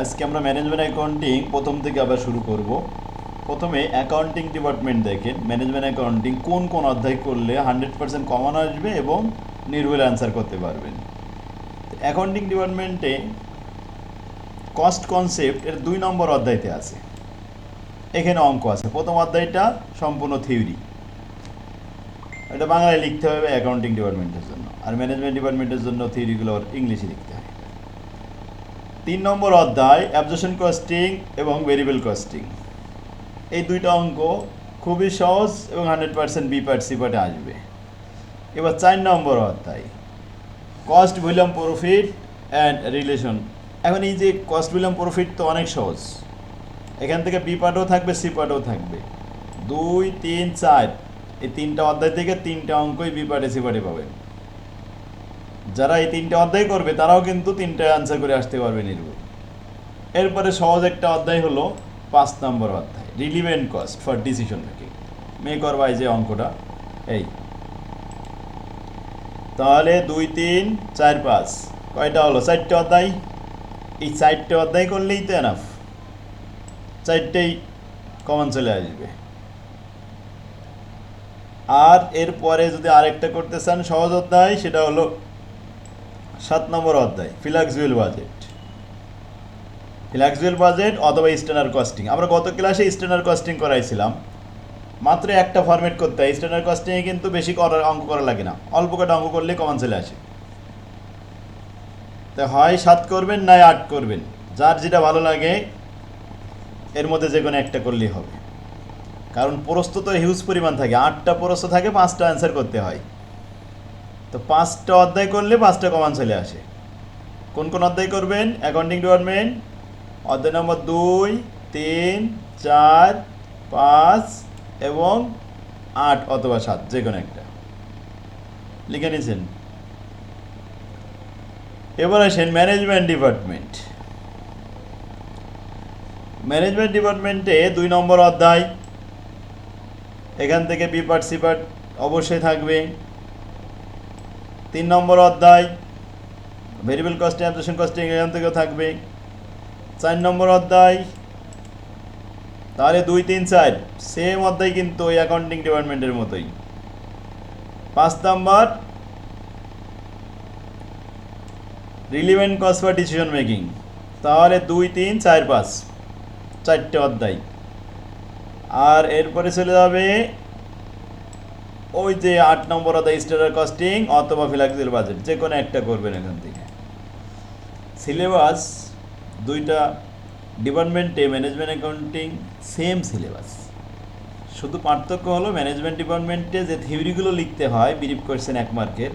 আজকে আমরা management accounting প্রথম থেকে আবার শুরু করব। প্রথমে অ্যাকাউন্টিং ডিপার্টমেন্ট দেখেন। ম্যানেজমেন্ট অ্যাকাউন্টিং কোন কোন অধ্যায় করলে হান্ড্রেড পার্সেন্ট কমন আসবে এবং নির্ভুল অ্যান্সার করতে পারবেন। অ্যাকাউন্টিং ডিপার্টমেন্টে কস্ট কনসেপ্ট এর দুই নম্বর অধ্যায়তে আছে। এখানে অঙ্ক আছে। প্রথম অধ্যায়টা সম্পূর্ণ থিওরি এটা বাংলায় লিখতে হবে অ্যাকাউন্টিং ডিপার্টমেন্টের জন্য। আর ম্যানেজমেন্ট ডিপার্টমেন্টের জন্য থিওরিগুলো ইংলিশে লিখতে হয় তিন নম্বর অধ্যায় অ্যাবজেশন কস্টিং এবং ভেরিয়েবল কস্টিং এই দুইটা অঙ্ক খুবই সহজ এবং hundred percent B part C পার্টে আসবে। এবার চার নম্বর অধ্যায় cost volume profit and relation এখন এই যে কস্ট ভলিউম প্রফিট তো অনেক সহজ। এখান থেকে বি পার্টও থাকবে সি পার্টও থাকবে। দুই, তিন, চার, এই তিনটা অধ্যায় থেকে তিনটা অঙ্কই বি পার্টে সি পার্টে পাবেন। যারা এই তিনটা অধ্যায় করবে, তারাও কিন্তু তিনটা অ্যান্সার করে আসতে পারবে নির্ভুল। এরপরে সহজ একটা অধ্যায় হলো পাঁচ নম্বর অধ্যায় relevant cost for decision making make buy যে অঙ্কটা, এই। তাহলে দুই, তিন, চার, পাঁচ, কয়টা হলো? চারটে অধ্যায়। এই চারটে অধ্যায় করলেই তো এনাফ চারটেই কমন চলে আসবে। আর এরপরে যদি আরেকটা করতে চান সহজ অধ্যায়, সেটা হলো সাত নম্বর অধ্যায় ফিলাক্সুয়াল বাজেট। ফিলাক্সুয়াল বাজেট অথবা স্ট্যান্ডার্ড কস্টিং। আমরা গত ক্লাসে স্ট্যান্ডার্ড কস্টিং করাইছিলাম। মাত্র একটা ফরম্যাট করতে হয়। স্ট্যান্ডার্ড কস্টিংয়ে কিন্তু বেশি করার অঙ্ক করা লাগে না। অল্প কটা অঙ্ক করলে কমান চলে আসে। তো হয় সাত করবেন নয় আট করবেন। যার যেটা ভালো লাগে, এর মধ্যে যে কোনো একটা করলেই হবে। কারণ প্রস্ত তো হিউজ পরিমাণ থাকে। আটটা প্রস্ত থাকে, পাঁচটা অ্যান্সার করতে হয়। তো পাঁচটা অধ্যায় করলে পাঁচটা কমান চলে আসে। কোন কোন অধ্যায় করবেন? অ্যাকাউন্টিং ডিপার্টমেন্ট অধ্যায় নম্বর দুই, তিন, চার, পাঁচ এবং আট অথবা সাত যে কোনো একটা। লিখে নিয়েছেন এবার আসেন ম্যানেজমেন্ট ডিপার্টমেন্ট ম্যানেজমেন্ট ডিপার্টমেন্টে দুই নম্বর অধ্যায়। এখান থেকে বি পার্ট সি পার্ট অবশ্যই থাকবে। তিন নম্বর অধ্যায় ভেরিয়েবল কস্টিং অ্যাবজেশন কস্টিং এখান থেকেও থাকবে। চার নম্বর অধ্যায়, তাহলে দুই, তিন, চার সেম অধ্যায় কিন্তু ওই অ্যাকাউন্টিং ডিপার্টমেন্টের মতোই। পাঁচ number relevant cost for decision making তাহলে দুই, তিন, চার, পাঁচ, চারটে অধ্যায়। আর এরপরে চলে যাবে ওই যে আট নম্বর অধ্যায় স্টার কস্টিং অথবা ফিলাক্সিল বাজেট, যে কোনো একটা করবেন এখান থেকে। সিলেবাস, দুইটা ডিপার্টমেন্টে ম্যানেজমেন্ট অ্যাকাউন্টিং, সেম সিলেবাস। শুধু পার্থক্য হলো ম্যানেজমেন্ট ডিপার্টমেন্টে যে থিওরিগুলো লিখতে হয় বিরিফ কোয়েশ্চেন এক মার্কের,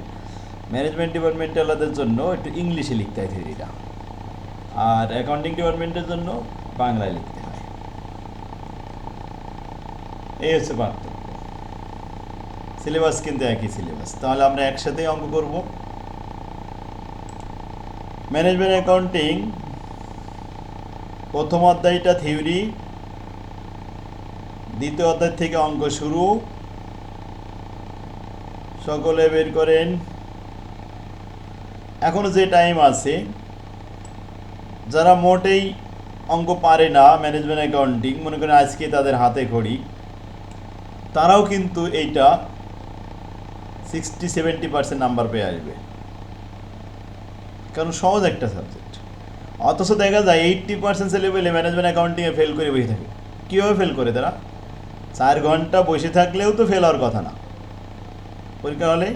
ম্যানেজমেন্ট ডিপার্টমেন্টে আলাদার জন্য একটু ইংলিশে লিখতে হয় থিওরিটা। আর অ্যাকাউন্টিং ডিপার্টমেন্টের জন্য বাংলায় লিখতে হয়। এই হচ্ছে পার্থক্য। সিলেবাস কিন্তু একই সিলেবাস। তাহলে আমরা একসাথেই অঙ্ক করব। ম্যানেজমেন্ট অ্যাকাউন্টিং প্রথম অধ্যায়টা থিওরি দ্বিতীয় অধ্যায় থেকে অঙ্ক শুরু। সকলে বের করেন। এখনও যে টাইম আছে, যারা মোটেই অঙ্ক পারে না ম্যানেজমেন্ট অ্যাকাউন্টিং মনে করেন আজকে তাদের হাতে খড়ি তারাও কিন্তু এইটা সিক্সটি সেভেন্টি পার্সেন্ট নাম্বার পেয়ে আসবে। কারণ সহজ একটা সাবজেক্ট অথচ দেখা যায় এইট্টি পার্সেন্ট লেভেলে ম্যানেজমেন্ট অ্যাকাউন্টিংয়ে ফেল করে বসে থাকে। কীভাবে ফেল করে তারা? চার ঘণ্টা বসে থাকলেও তো ফেল হওয়ার কথা না। পরীক্ষা হলে?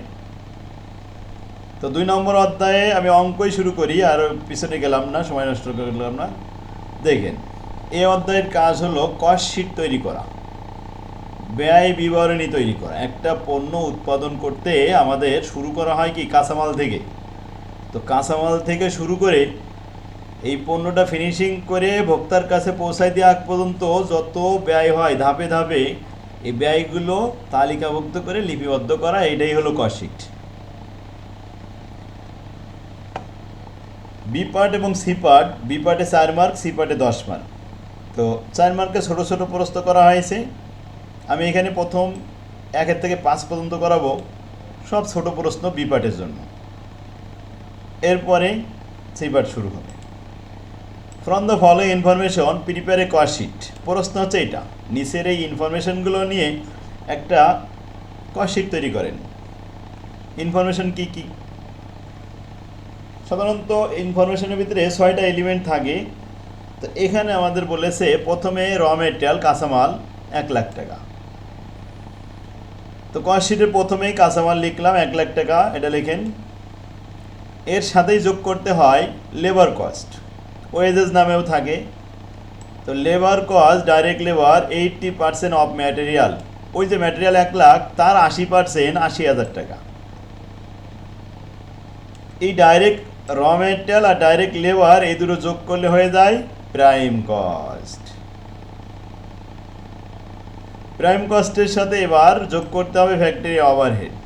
তো দুই নম্বর অধ্যায়ে আমি অঙ্কই শুরু করি, আর পিছনে গেলাম না, সময় নষ্ট করলাম না। দেখেন, এই অধ্যায়ের কাজ হলো কস্ট শিট তৈরি করা। ব্যয় বিবরণী তৈরি করা। একটা পণ্য উৎপাদন করতে আমাদের শুরু করা হয় কি কাঁচামাল থেকে? তো কাঁচামাল থেকে শুরু করে এই পণ্যটা ফিনিশিং করে ভোক্তার কাছে পৌঁছায় দেওয়া আগ পর্যন্ত যত ব্যয় হয় ধাপে ধাপে এই ব্যয়গুলো তালিকাভুক্ত করে লিপিবদ্ধ করা এটাই হলো কশিট বি পার্ট এবং সি পার্ট বি পার্টে চার মার্ক সি পার্টে দশ মার্ক তো চার মার্কে ছোটো ছোটো প্রস্ত করা হয়েছে। আমি এখানে প্রথম একের থেকে পাঁচ পর্যন্ত করাবো সব ছোট প্রশ্ন বি পার্টের জন্য। এরপরে সি পার্ট শুরু হবে। From the following information prepare a cost sheet প্রশ্ন হচ্ছে এটা। নিচের এই ইনফরমেশনগুলো নিয়ে একটা কশিট তৈরি করেন। ইনফরমেশন কি কি? সাধারণত ইনফরমেশনের ভিতরে ছয়টা এলিমেন্ট থাকে। তো এখানে আমাদের বলেছে প্রথমে র মেটেরিয়াল কাঁচামাল, এক লাখ টাকা। তো কস্টশিটের প্রথমেই কাঁচামাল লিখলাম, এক লাখ টাকা, এটা লেখেন। এর সাথেই যোগ করতে হয় লেবার কস্ট ওয়েজেস নামেও থাকে। তো labour cost direct labour eighty percent of material ওই যে ম্যাটেরিয়াল এক লাখ, তার আশি পার্সেন্ট আশি হাজার টাকা। এই ডাইরেক্ট র মেটেরিয়াল আর ডাইরেক্ট লেবার এই দুটো যোগ করলে হয়ে যায় প্রাইম কস্ট প্রাইম কস্টের সাথে এবার যোগ করতে হবে factory overhead.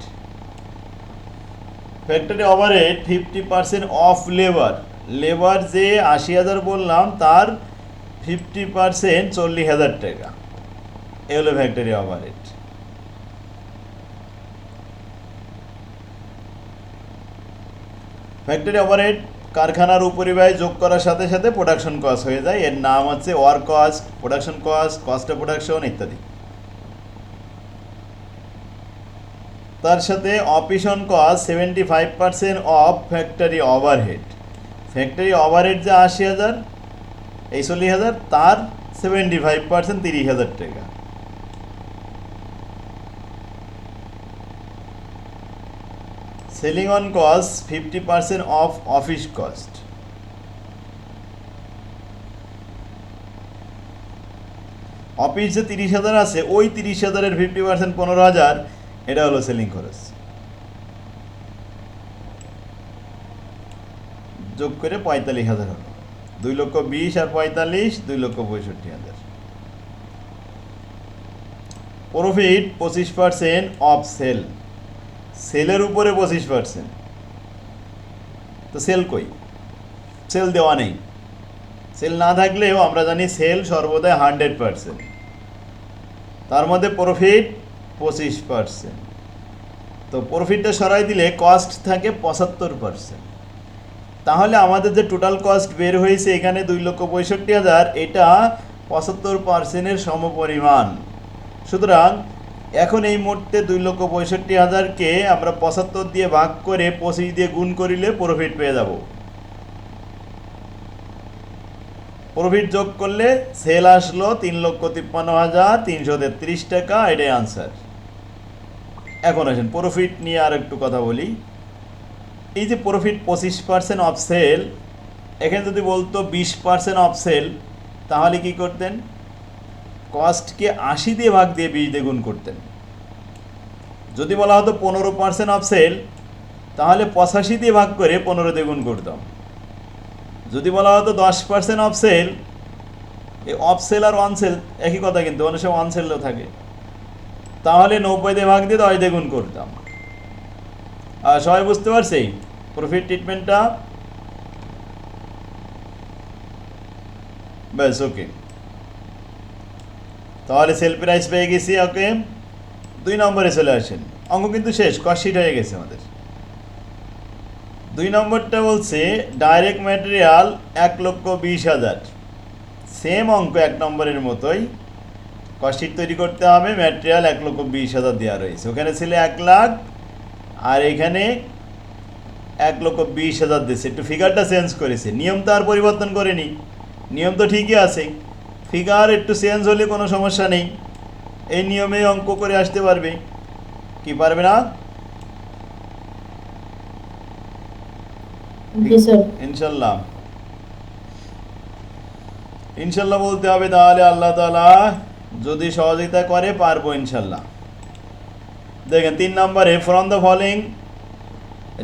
Factory overhead fifty percent of labour labour যে আশি হাজার বললাম, তার ফিফটি পার্সেন্ট চল্লিশ হাজার টাকা। এ হলো ফ্যাক্টরি ওভারহেড। ফ্যাক্টরি ওভারহেড কারখানার উপরিব্যয় যোগ করার সাথে সাথে প্রোডাকশন কস্ট হয়ে যায়। এর নাম হচ্ছে work cost production cost cost of production ইত্যাদি। তার সাথে office cost seventy five percent of factory overhead factory overhead যে আশি হাজার, এই চল্লিশ হাজার, তার সেভেন্টি ফাইভ পার্সেন্ট তিরিশ হাজার টাকা। Selling on cost fifty percent of office cost office যে তিরিশ হাজার আছে, ওই তিরিশ হাজারের ফিফটি পার্সেন্ট পনেরো হাজার এটা হলো সেলিং খরচ। যোগ করে পঁয়তাল্লিশ হাজার হলো দুই লক্ষ বিশ আর পঁয়তাল্লিশ, দুই লক্ষ পঁয়ষট্টি হাজার। প্রফিট পঁচিশ পার্সেন্ট অফ সেল সেলের উপরে পঁচিশ পার্সেন্ট তো সেল কই? সেল দেওয়া নেই। সেল না থাকলেও আমরা জানি সেল সর্বদাই হান্ড্রেড পার্সেন্ট তার মধ্যে প্রফিট পঁচিশ পার্সেন্ট তো প্রফিটটা সরাই দিলে কস্ট থাকে পঁচাত্তর পার্সেন্ট তাহলে আমাদের যে টোটাল কস্ট বের হয়েছে এখানে দুই লক্ষ পঁয়ষট্টি হাজার, এটা পঁচাত্তর পার্সেন্টের সমপরিমাণ। সুতরাং এখন এই মুহূর্তে দুই লক্ষ পঁয়ষট্টি হাজারকে আমরা পঁচাত্তর দিয়ে ভাগ করে পঁচিশ দিয়ে গুণ করিলে প্রফিট পেয়ে যাব। প্রফিট যোগ করলে সেল আসলো তিন লক্ষ তিপ্পান্ন হাজার তিনশো তেত্রিশ টাকা, এটাই আনসার এখন আসেন প্রফিট নিয়ে আর একটু কথা বলি। এই যে প্রফিট পঁচিশ পার্সেন্ট অফ সেল এখানে যদি বলতো বিশ পার্সেন্ট অফ সেল তাহলে কি করতেন? কস্টকে আশি দিয়ে ভাগ দিয়ে বিশ দিয়ে গুণ করতেন। যদি বলা হতো পনেরো পার্সেন্ট অফ সেল তাহলে পঁচাশি দিয়ে ভাগ করে পনেরো দিয়ে গুণ করতাম। যদি বলা হতো দশ পার্সেন্ট অফ সেল এই অফ সেল আর অন সেল একই কথা কিন্তু, অনেক সময় অন সেলও থাকে। তাহলে নব্বই দিয়ে ভাগ দিয়ে দশ দিয়ে গুণ করতাম। আর সবাই বুঝতে পারছি প্রফিট ট্রিটমেন্টটা ব্যাস ওকে তাহলে সেল প্রাইস পেয়ে গেছি, ওকে। দুই নম্বরে চলে আসেন। অঙ্ক কিন্তু শেষ কস্ট হয়ে গেছে আমাদের। দুই নম্বরটা বলছে ডাইরেক্ট ম্যাটেরিয়াল এক লক্ষ বিশ হাজার। সেম অঙ্ক এক নম্বরের মতোই। কস্টিট তৈরি করতে হবে? ম্যাটেরিয়াল এক লক্ষ বিশ হাজার দেওয়া রয়েছে। ওখানে ছিল এক লাখ আর এখানে এক লক্ষ বিশ হাজার দিয়েছে একটু ফিগারটা চেঞ্জ করেছে। নিয়ম তো আর পরিবর্তন করেনি। নিয়ম তো ঠিকই আছে। ফিগার একটু চেঞ্জ হলে কোনো সমস্যা নেই। এই নিয়মে অঙ্ক করে আসতে পারবে। কি পারবে না? ইনশাল্লাহ। ইনশাল্লাহ বলতে হবে তাহলে আল্লাহ তাআলা যদি সহযোগিতা করে, পারব ইনশাল্লাহ। দেখেন, তিন নম্বরে ফ্রম দ্য ফলোইং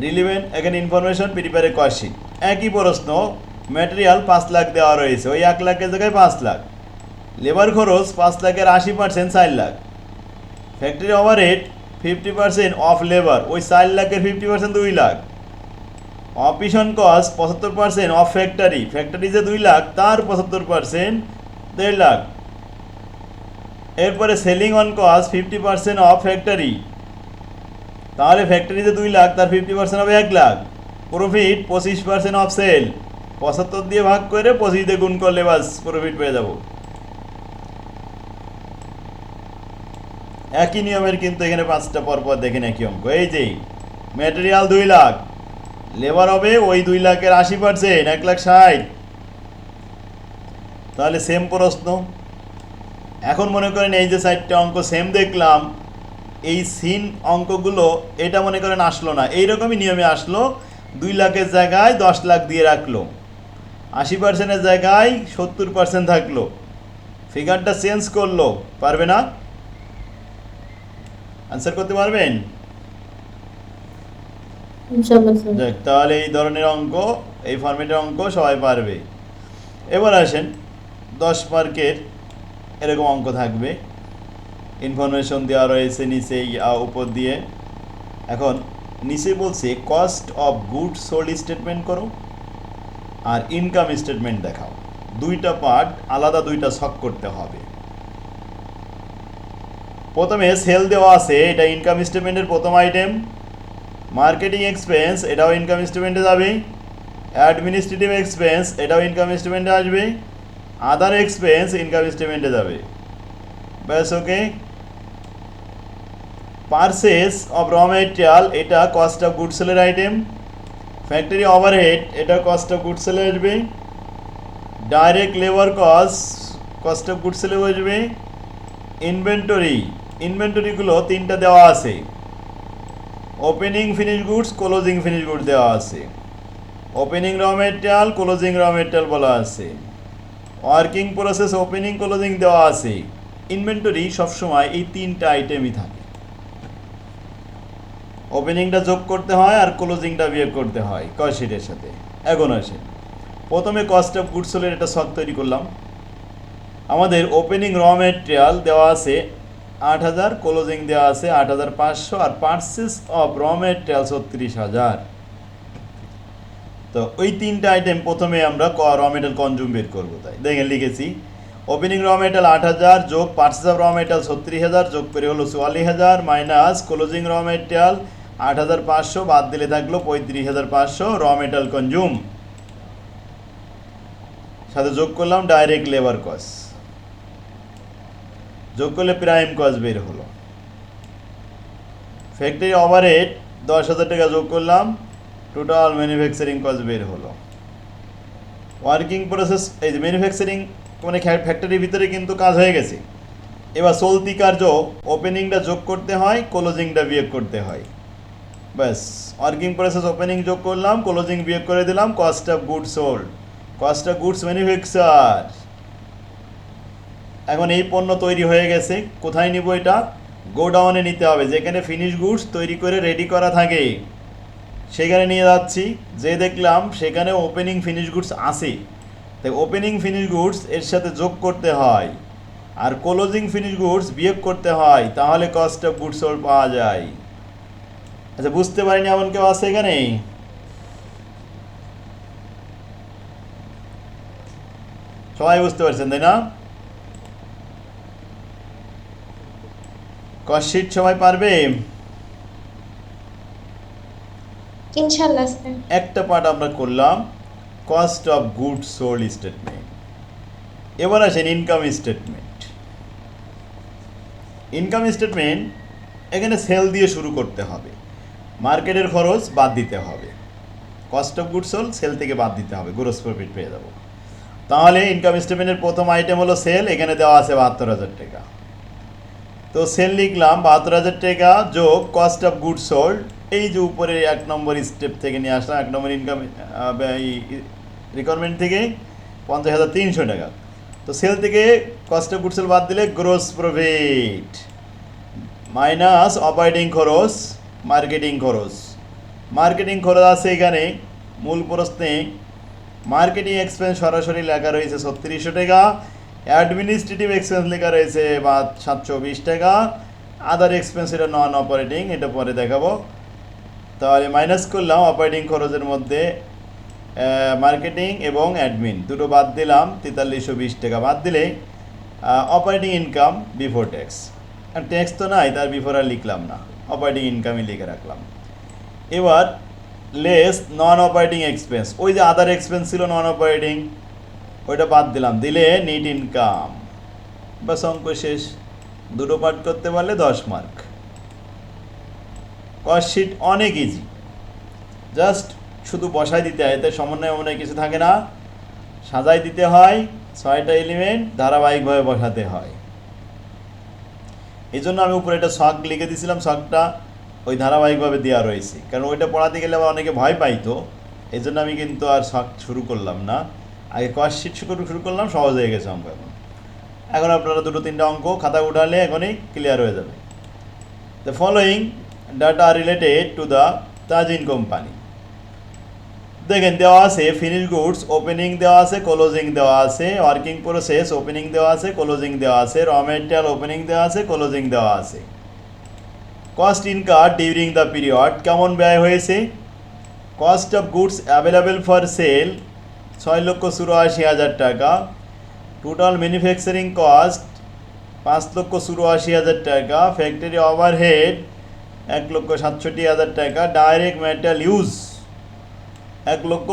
রিলিভেন্ট এখানে ইনফরমেশন প্রিপেয়ার কোয়াশিট একই প্রশ্ন ম্যাটেরিয়াল পাঁচ লাখ দেওয়া রয়েছে। ওই এক লাখের জায়গায় পাঁচ লাখ। লেবার খরচ পাঁচ লাখের আশি পার্সেন্ট চার lakh. Factory overhead fifty percent of labour ওই চার লাখের ফিফটি পার্সেন্ট দুই লাখ। অপিশন কস্ট পঁচাত্তর পার্সেন্ট অফ ফ্যাক্টরি ফ্যাক্টরি যে দুই লাখ, তার পঁচাত্তর পার্সেন্ট দেড় লাখ। এরপরে selling on cost fifty percent of factory তাহলে ফ্যাক্টরিতে দুই লাখ, তার ফিফটি পার্সেন্ট হবে এক লাখ। প্রফিট পঁচিশ পার্সেন্ট অফ সেল পঁচাত্তর দিয়ে ভাগ করে পঁচিশ দিয়ে গুণ করলে বাস প্রফিট পেয়ে যাব। একই নিয়মের কিন্তু এখানে পাঁচটা পরপর দেখেন একই অঙ্ক। এই যে ম্যাটেরিয়াল দুই লাখ লেবার হবে ওই দুই লাখের আশি পার্সেন্ট এক লাখ ষাট। তাহলে সেম প্রশ্ন। এখন মনে করেন এই যে চারটে অঙ্ক সেম দেখলাম এই সিন অঙ্কগুলো এটা মনে করেন আসলো না। এইরকমই নিয়মে আসলো দুই লাখের জায়গায় দশ লাখ দিয়ে রাখল। আশি পার্সেন্টের জায়গায় সত্তর পার্সেন্ট থাকল। ফিগারটা চেঞ্জ করল পারবে না? আনসার করতে পারবেন? তাহলে এই ধরনের অঙ্ক এই ফর্মেটের অঙ্ক সবাই পারবে। এবার আসেন দশ মার্কের এরকম অঙ্ক থাকবে। ইনফরমেশন দেওয়া রয়েছে নিচে উপর দিয়ে। এখন নিচে বলছে cost of good sold statement করো আর ইনকাম স্টেটমেন্ট দেখাও। দুইটা পার্ট আলাদা দুইটা ছক করতে হবে। প্রথমে সেল দেওয়া আছে, এটা ইনকাম স্টেটমেন্টের প্রথম আইটেম মার্কেটিং এক্সপেন্স এটাও ইনকাম স্টেটমেন্টে যাবে। অ্যাডমিনিস্ট্রেটিভ এক্সপেন্স এটাও ইনকাম স্টেটমেন্টে আসবে। আদার এক্সপেন্স ইনকাম স্টেটমেন্টে যাবে। ব্যাস okay purchase of raw material এটা কস্ট অফ গুড সেলের আইটেম ফ্যাক্টরি ওভারহেড এটা কস্ট অফ গুড সেলে আসবে। Direct labour cost cost of good সেলে আসবে। ইনভেন্টরি ইনভেন্টরিগুলো তিনটা দেওয়া আছে। Opening finish goods closing finish goods দেওয়া আছে। Opening raw material closing raw material বলা আছে। ওয়ার্কিং প্রসেস ওপেনিং ক্লোজিং দেওয়া আছে। ইনভেন্টরি সবসময় এই তিনটা আইটেমই থাকে। ওপেনিংটা যোগ করতে হয় আর ক্লোজিংটা বিয়োগ করতে হয় কস্টের সাথে। এখন আসে। প্রথমে কস্ট অফ গুডস হলে এটা শখ তৈরি করলাম। আমাদের ওপেনিং র মেটেরিয়াল দেওয়া আছে আট হাজার ক্লোজিং দেওয়া আছে আট হাজার পাঁচশো আর পার্সেস অফ র মেটেরিয়াল ছত্রিশ হাজার। তো ওই তিনটা আইটেম প্রথমে আমরা ক র মেটেরিয়াল কনজুম বের করব তাই। দেখেন লিখেছি ওপেনিং র মেটেরিয়াল আট হাজার, যোগ পার্সেস অফ র মেটেরিয়াল ছত্রিশ হাজার, যোগ করে হলো চুয়াল্লিশ হাজার মাইনাস ক্লোজিং র মেটেরিয়াল আট হাজার পাঁচশো, বাদ দিলে থাকল পঁয়ত্রিশ হাজার পাঁচশো র মেটেরিয়াল কনজুম সাথে যোগ করলাম ডাইরেক্ট লেবার কস্ট যোগ করলে প্রাইম কস্ট বের হলো। ফ্যাক্টরি ওভারহেড দশ হাজার টাকা যোগ করলাম টোটাল ম্যানুফ্যাকচারিং কস্ট বের হলো। ওয়ার্কিং প্রসেস এই যে ম্যানুফ্যাকচারিং মানে ফ্যাক্টরির ভিতরে কিন্তু কাজ হয়ে গেছে। এবার চলতি কার্য ওপেনিংটা যোগ করতে হয় ক্লোজিংটা বিয়োগ করতে হয়। ব্যাস ওয়ার্কিং প্রসেস ওপেনিং যোগ করলাম ক্লোজিং বিয়োগ করে দিলাম cost of goods sold cost of goods manufacture এখন এই পণ্য তৈরি হয়ে গেছে, কোথায় নিব এটা? গোডাউনে নিতে হবে, যেখানে ফিনিশ গুডস তৈরি করে রেডি করা থাকে। সেখানে নিয়ে যাচ্ছি। যে দেখলাম সেখানে ওপেনিং ফিনিশ গুডস আছে। তাই ওপেনিং ফিনিশ গুডস এর সাথে যোগ করতে হয়। আর ক্লোজিং ফিনিশ গুডস বিয়োগ করতে হয়, তাহলে কস্ট অফ গুডস সোল্ড পাওয়া যায়। আচ্ছা বুঝতে পারিনি এমন কেউ আছে এখানে? সবাই বুঝতে পারছেন, তাই না? কশিট সবাই পারবে? ইনশাআল্লাহ একটা পার্ট আমরা করলাম cost of good sold statement এবার আসেন ইনকাম স্টেটমেন্ট ইনকাম স্টেটমেন্ট এখানে সেল দিয়ে শুরু করতে হবে। মার্কেটের খরচ বাদ দিতে হবে। Cost of good sold sale থেকে বাদ দিতে হবে। গ্রোস প্রফিট পেয়ে যাব। তাহলে ইনকাম স্টেটমেন্টের প্রথম আইটেম হলো সেল এখানে দেওয়া আছে বাহাত্তর হাজার টাকা। তো সেল লিখলাম, বাহাত্তর হাজার টাকা যোগ কস্ট অফ গুড সোল্ড এই যে উপরে এক নম্বর স্টেপ থেকে নিয়ে আসলাম, এক নম্বর ইনকাম রিকোয়ারমেন্ট থেকে পঞ্চাশ হাজার তিনশো টাকা। তো সেল থেকে কস্ট অফ গুড সেল বাদ দিলে গ্রোস প্রফিট মাইনাস অপারেটিং খরচ মার্কেটিং খরচ। মার্কেটিং খরচ আছে এখানে, মূল প্রশ্নে মার্কেটিং এক্সপেন্স সরাসরি লেখা রয়েছে ছত্রিশশো টাকা অ্যাডমিনিস্ট্রেটিভ এক্সপেন্স লেখা রয়েছে বা সাতশো বিশ টাকা আদার এক্সপেন্স এটা নন অপারেটিং এটা পরে দেখাবো। তাহলে মাইনাস করলাম অপারেটিং খরচের মধ্যে মার্কেটিং এবং অ্যাডমিন দুটো বাদ দিলাম, তেতাল্লিশশো বিশ টাকা বাদ দিলে অপারেটিং ইনকাম বিফোর ট্যাক্স আর ট্যাক্স তো নাই, তার বিফোর আর লিখলাম না। অপারেটিং ইনকামই লিখে রাখলাম। এবার লেস নন অপারেটিং এক্সপেন্স ওই যে আদার এক্সপেন্স ছিল নন অপারেটিং ওইটা বাদ দিলাম। দিলে নিট ইনকাম বা অঙ্ক শেষ। দুটো পার্ট করতে পারলে দশ মার্ক কস্ট অনেক ইজি জাস্ট শুধু বসাই দিতে হয়, এতে সমন্বয় মনে কিছু থাকে না। সাজাই দিতে হয়, ছয়টা এলিমেন্ট ধারাবাহিকভাবে বসাতে হয়। এই জন্য আমি উপরে একটা শখ লিখে দিয়েছিলাম, শখটা ওই ধারাবাহিকভাবে দেওয়া রয়েছে। কারণ ওইটা পড়াতে গেলে আবার অনেকে ভয় পাইতো এই জন্য আমি কিন্তু আর শখ শুরু করলাম না। আগে কস্ট শিট শুরু শুরু করলাম, সহজ হয়ে গেছে অঙ্ক এখন। এখন আপনারা দুটো তিনটা অঙ্ক খাতা উঠালে এখনই ক্লিয়ার হয়ে যাবে। The following data related to the Tajin company দেখেন, দেওয়া আছে ফিনিশ গুডস ওপেনিং দেওয়া আছে ক্লোজিং দেওয়া আছে ওয়ার্কিং প্রসেস ওপেনিং দেওয়া আছে ক্লোজিং দেওয়া আছে র মেটেরিয়াল ওপেনিং দেওয়া আছে ক্লোজিং দেওয়া আছে। Cost incurred during the period কেমন ব্যয় হয়েছে? Cost of goods available for sale ছয় লক্ষ চুরাশি হাজার টাকা। টোটাল ম্যানুফ্যাকচারিং কস্ট পাঁচ লক্ষ চুরাশি হাজার টাকা। ফ্যাক্টরি ওভারহেড এক লক্ষ সাতষট্টি হাজার টাকা ডাইরেক্ট মেটাল ইউজ এক লক্ষ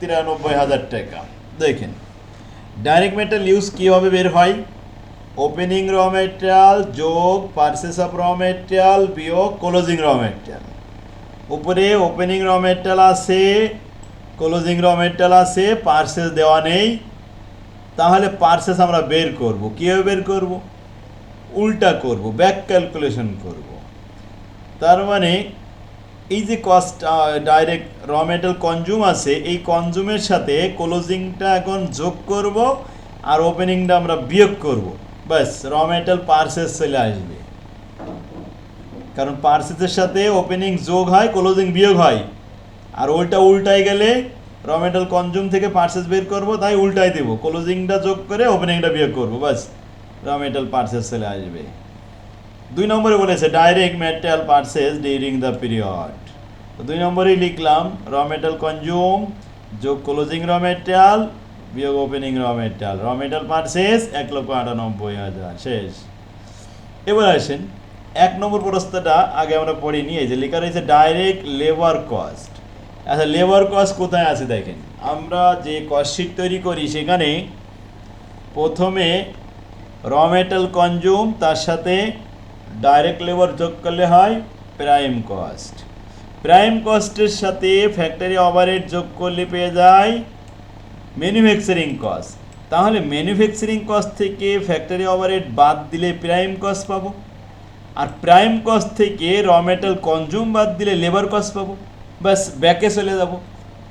তিরানব্বই হাজার টাকা। দেখেন ডাইরেক্ট মেটাল ইউজ কীভাবে বের হয়? ওপেনিং র মেটেরিয়াল যোগ পারচেস অফ র মেটেরিয়াল বিয়োগ ক্লোজিং র মেটেরিয়াল উপরে ওপেনিং র মেটেরিয়াল আছে ক্লোজিং র মেটেরিয়াল আছে পার্সেস দেওয়া নেই। তাহলে পার্সেস আমরা বের করব। কীভাবে বের করব? উল্টা করব ব্যাক ক্যালকুলেশন করব। তার মানে এই যে cost direct raw material consume আছে, এই কনজুমের সাথে ক্লোজিংটা এখন যোগ করব আর ওপেনিংটা আমরা বিয়োগ করব। ব্যাস র মেটেরিয়াল পার্সেস চলে আসবে। কারণ পার্সেসের সাথে ওপেনিং যোগ হয় ক্লোজিং বিয়োগ হয়। আর ওইটা উল্টাই গেলে র মেটেরিয়াল কনজুম থেকে পার্সেস বের করব, তাই উল্টাই দেবো। ক্লোজিংটা যোগ করে ওপেনিংটা বিয়োগ করব। ব্যাস র মেটেরিয়াল পার্সেস চলে আসবে। দুই নম্বরে বলেছে direct material purchase during the period দুই নম্বরেই লিখলাম র মেটেরিয়াল কনজিউম যোগ ক্লোজিং র মেটেরিয়াল বিয়োগ opening raw material raw material purchase এক লক্ষ আটানব্বই হাজার। শেষ। এবার আসেন, এক নম্বর প্রশ্নটা আগে আমরা পড়িনি, এই যে লেখা রয়েছে ডাইরেক্ট লেবার কস্ট আচ্ছা লেবার কস্ট কোথায় আছে দেখেন, আমরা যে কস্ট শিট তৈরি করি সেখানে প্রথমে র মেটেরিয়াল কনজুম তার সাথে ডাইরেক্ট লেবার যোগ করলে হয় প্রাইম কস্ট প্রাইম কস্টের সাথে ফ্যাক্টরি ওভারহেড যোগ করলে পেয়ে যায় ম্যানুফ্যাকচারিং কস্ট তাহলে ম্যানুফ্যাকচারিং কস্ট থেকে ফ্যাক্টরি ওভারহেড বাদ দিলে প্রাইম কস্ট পাবো। আর প্রাইম কস্ট থেকে র মেটেরিয়াল কনজুম বাদ দিলে লেবার কস্ট পাবো। ব্যাস, ব্যাকে চলে যাব।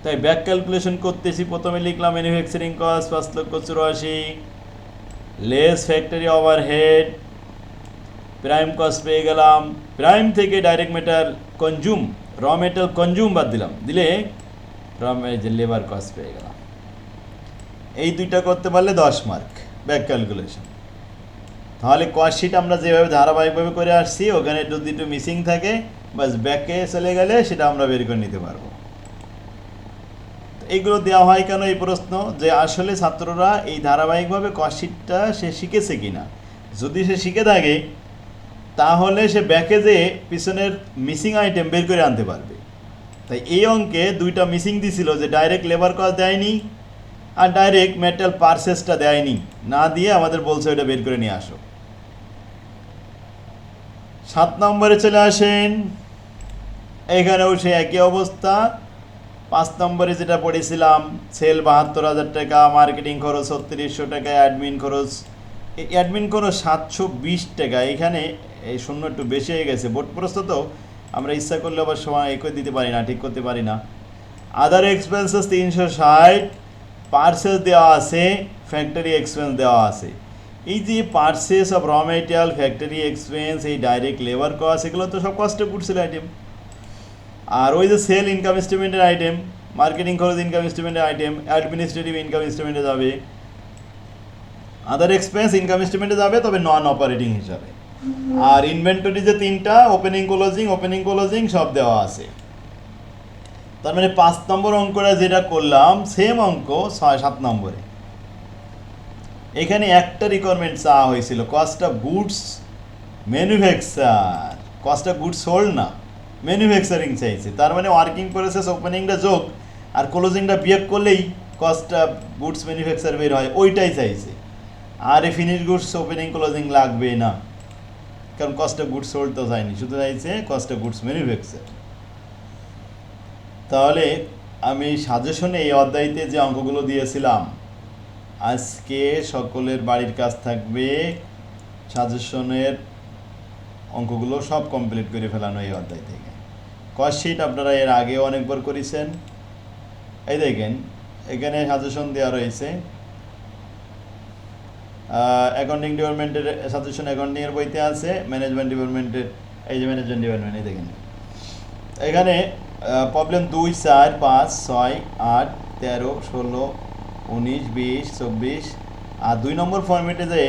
তাই ব্যাক ক্যালকুলেশন করতেছি। প্রথমে লিখলাম ম্যানুফ্যাকচারিং কস্ট পাঁচ লক্ষ চুরাশি less factory overhead prime cost পেয়ে গেলাম প্রাইম থেকে ডাইরেক্ট মেটার কনজুম র মেটাল কনজুম বাদ দিলাম, দিলে র যে লেবার কস্ট পেয়ে গেলাম। এই দুইটা করতে পারলে দশ মার্ক ব্যাক ক্যালকুলেশন তাহলে কস্ট শিট আমরা যেভাবে ধারাবাহিকভাবে করে আসছি, ওখানে যদি একটু মিসিং থাকে, বাস ব্যাকে চলে গেলে সেটা আমরা বের করে নিতে পারব। এইগুলো দেওয়া হয় কেন এই প্রশ্ন? যে আসলে ছাত্ররা এই ধারাবাহিকভাবে কস্ট শিটটা সে শিখেছে কিনা? যদি সে শিখে থাকে তাহলে সে ব্যাকে যে পিছনের মিসিং আইটেম বের করে আনতে পারবে। তাই এই অঙ্কে দুইটা মিসিং দিছিল যে ডাইরেক্ট লেবার কস্ট দেয়নি আর ডাইরেক্ট মেটাল পার্সেসটা দেয়নি। না দিয়ে আমাদের বলছে ওইটা বের করে নিয়ে আসো। সাত নম্বরে চলে আসেন। এখানেও সে একই অবস্থা। পাঁচ নম্বরে যেটা পড়েছিলাম সেল বাহাত্তর হাজার টাকা মার্কেটিং খরচ ছত্রিশশো টাকা অ্যাডমিন খরচ অ্যাডমিন করো সাতশো বিশ টাকা, এখানে এই শূন্য একটু বেশি হয়ে গেছে। বোর্ড প্রস্তুত আমরা ইচ্ছা করলে আবার সময় একই দিতে পারি না, ঠিক করতে পারি না। আদার এক্সপেন্সেস তিনশো ষাট পার্সেস দেওয়া আছে ফ্যাক্টরি এক্সপেন্স দেওয়া আছে। এই যে purchase of raw material factory expense এই ডাইরেক্ট লেবার কস্ট এগুলো তো সব কস্টে গুডসের আইটেম আর ওই যে সেল ইনকাম স্টেটমেন্টের আইটেম মার্কেটিং খরচ ইনকাম স্টেটমেন্টের আইটেম অ্যাডমিনিস্ট্রেটিভ ইনকাম স্টেটমেন্টে যাবে। আদার এক্সপেন্স ইনকাম স্টেটমেন্টে যাবে, তবে নন অপারেটিং হিসাবে। আর ইনভেন্টরি যে তিনটা ওপেনিং ক্লোজিং ওপেনিং ক্লোজিং সব দেওয়া আছে। তার মানে পাঁচ নম্বর অঙ্কটা যেটা করলাম সেম অঙ্ক, ছয়, সাত নম্বরে। এখানে একটা রিকোয়ারমেন্ট চাওয়া হয়েছিল cost of goods manufacture cost of goods sold না ম্যানুফ্যাকচারিং চাইছে। তার মানে ওয়ার্কিং প্রসেস ওপেনিংটা যোগ, আর ক্লোজিংটা বিয়োগ করলেই কস্টটা গুডস ম্যানুফ্যাকচার বের হয়, ওইটাই চাইছে। আর এই ফিনিশ গুডস ওপেনিং ক্লোজিং লাগবে না। কারণ কস্ট গুডস সোল্ড তো যায়নি, শুধু চাইছে কস্ট গুডস ম্যানুফ্যাকচার তাহলে আমি সাজেশনে এই অধ্যায়তে যে অঙ্কগুলো দিয়েছিলাম, আজকে সকলের বাড়ির কাজ থাকবে সাজেশনের অঙ্কগুলো সব কমপ্লিট করে ফেলানো এই অধ্যায় থেকে। কস্ট আপনারা এর আগে অনেকবার করেছেন। এই দেখেন, এখানে সাজেশন দেওয়া রয়েছে অ্যাকাউন্টিং ডিপার্টমেন্টের সাজেশন অ্যাকাউন্টিংয়ের বইতে আছে ম্যানেজমেন্ট ডিপার্টমেন্টের এই যে ম্যানেজমেন্ট ডিপার্টমেন্ট এই দেখেন। এখানে প্রবলেম দুই, চার, পাঁচ, ছয়, আট, তেরো, ষোলো, উনিশ, বিশ, চব্বিশ, আর দুই নম্বর ফর্মেটে যে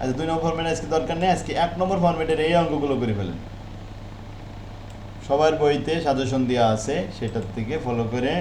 আচ্ছা দুই নম্বর ফর্মেটে আজকে দরকার নেই, আজকে এক নম্বর ফর্মেটের এই অঙ্কগুলো করে ফেলেন। সবার বইতে সাজেশন দেওয়া আছে, সেটার থেকে ফলো করে